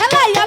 Ela é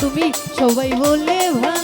তুমি সবাই বলে ভালা।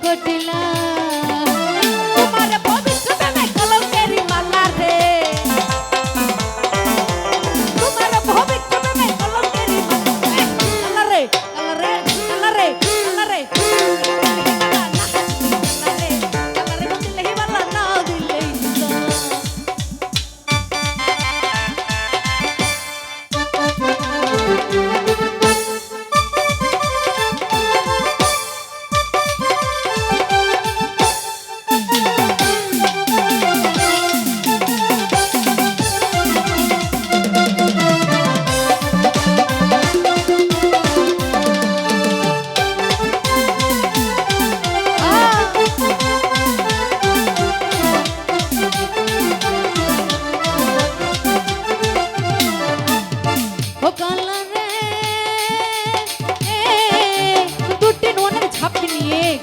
জটিলা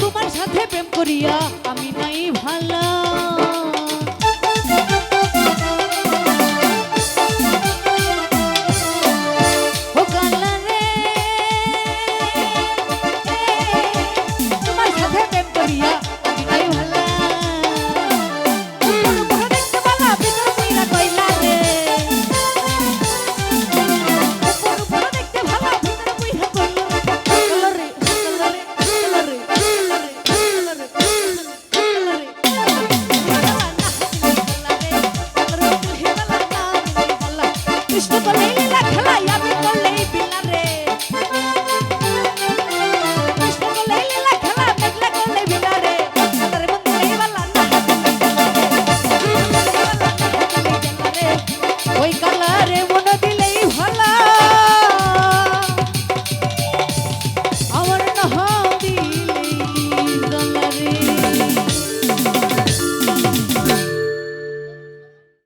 তোমার সাথে প্রেম করিয়া Estou a